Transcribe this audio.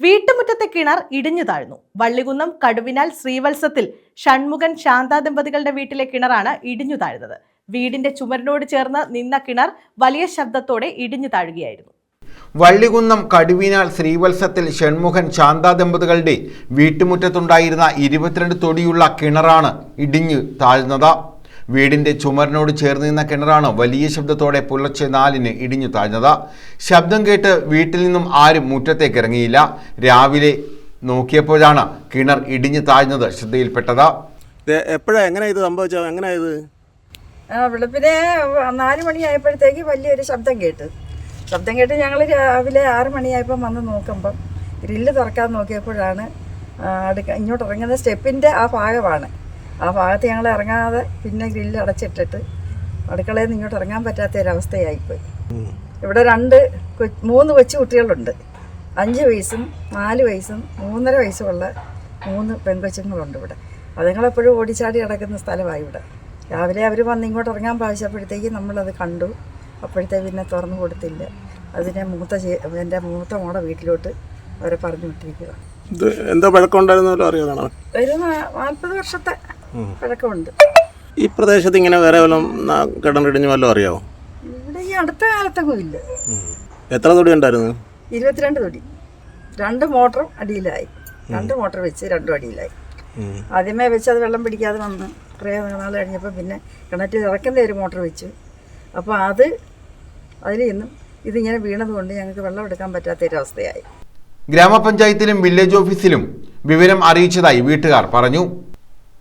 വീട്ടുമുറ്റത്തെ കിണർ ഇടിഞ്ഞു താഴ്ന്നു. വള്ളികുന്നം കടുവിനാൽ ശ്രീവത്സത്തിൽ ഷൺമുഖൻ ശാന്ത ദമ്പതികളുടെ വീട്ടിലെ കിണറാണ് ഇടിഞ്ഞു താഴ്ന്നത്. വീടിന്റെ ചുമരിനോട് ചേർന്ന് നിന്ന കിണർ വലിയ ശബ്ദത്തോടെ ഇടിഞ്ഞു താഴുകയായിരുന്നു. വള്ളികുന്നം കടുവിനാൽ ശ്രീവത്സത്തിൽ ഷൺമുഖൻ ശാന്ത ദമ്പതികളുടെ വീട്ടുമുറ്റത്തുണ്ടായിരുന്ന ഇരുപത്തിരണ്ട് തൊടിയുള്ള കിണറാണ് ഇടിഞ്ഞു താഴ്ന്നത്. വീടിന്റെ ചുമരിനോട് ചേർന്ന് നിന്ന കിണറാണ് വലിയ ശബ്ദത്തോടെ പുലർച്ചെ നാലിന് ഇടിഞ്ഞു താഴ്ന്നത്. ശബ്ദം കേട്ട് വീട്ടിൽ നിന്നും ആരും മുറ്റത്തേക്ക് ഇറങ്ങിയില്ല. രാവിലെ നോക്കിയപ്പോഴാണ് കിണർ ഇടിഞ്ഞു താഴ്ന്നത് ശ്രദ്ധയിൽപ്പെട്ടത്. എപ്പോഴാണ് എങ്ങനെ ഇത് സംഭവിച്ചത് എങ്ങനെ ഇത്? വെളുപ്പിനെ നാല് മണിയായപ്പോഴത്തേക്ക് വലിയൊരു ശബ്ദം കേട്ട്. ശബ്ദം കേട്ട് ഞങ്ങൾ രാവിലെ ആറ് മണിയായപ്പം വന്ന് നോക്കുമ്പം ഗ്രില്ല് തുറക്കാൻ നോക്കിയപ്പോഴാണ് അടുക്ക ഇങ്ങോട്ട് ഇറങ്ങുന്ന സ്റ്റെപ്പിന്റെ ആ ഭാഗമാണ്. ആ ഭാഗത്ത് ഞങ്ങൾ ഇറങ്ങാതെ പിന്നെ ഗ്രില്ല് അടച്ചിട്ടിട്ട് അടുക്കളയിൽ നിന്ന് ഇങ്ങോട്ട് ഇറങ്ങാൻ പറ്റാത്ത ഒരവസ്ഥയായിപ്പോയി ഇവിടെ രണ്ട് മൂന്ന് കൊച്ചു കുട്ടികളുണ്ട്. അഞ്ച് വയസ്സും നാല് വയസ്സും മൂന്നര വയസ്സുമുള്ള മൂന്ന് പെൺകൊച്ചുങ്ങളുണ്ട് ഇവിടെ. അതുങ്ങളെപ്പോഴും ഓടിച്ചാടി കിടക്കുന്ന സ്ഥലമായി ഇവിടെ. രാവിലെ അവർ വന്ന് ഇങ്ങോട്ട് ഇറങ്ങാൻ പാവശ്യപ്പോഴത്തേക്ക് നമ്മളത് കണ്ടു. അപ്പോഴത്തെ പിന്നെ തുറന്നു കൊടുത്തില്ല. അതിനെ മൂത്ത എന്റെ മൂത്ത മോടെ വീട്ടിലോട്ട് അവരെ പറഞ്ഞു വിട്ടിരിക്കുക എന്താ പഴക്കമുണ്ടായിരുന്നല്ലോ അറിയാതാണ്? ഒരു നാൽപ്പത് വർഷത്തെ പഴക്കമുണ്ട്. ഈ പ്രദേശത്ത് ഇങ്ങനെ വേറെ വല്ലതും കിണറിടിഞ്ഞ് വല്ലതും അറിയാമോ ഇവിടെ ഈ അടുത്ത കാലത്തൊക്കെ ഇല്ല. എത്ര തൊടി ഉണ്ടായിരുന്നു? ഇരുപത്തിരണ്ട് തൊടി. രണ്ട് മോട്ടറും അടിയിലായി. രണ്ട് മോട്ടർ വെച്ച് രണ്ടും അടിയിലായി. ആദ്യമേ വെച്ച് അത് വെള്ളം പിടിക്കാതെ വന്ന് കുറേ നാൾ കഴിഞ്ഞപ്പോൾ പിന്നെ കിണറ്റിൽ ഇറക്കുന്ന ഒരു മോട്ടർ വെച്ചു. അപ്പോൾ അത് അതിൽ നിന്നും ഇതിങ്ങനെ വീണതുകൊണ്ട് ഞങ്ങൾക്ക് വെള്ളം എടുക്കാൻ പറ്റാത്ത ഒരു അവസ്ഥയായി. ഗ്രാമപഞ്ചായത്തിലും വില്ലേജ് ഓഫീസിലും വിവരം അറിയിച്ചതായി വീട്ടുകാർ പറഞ്ഞു.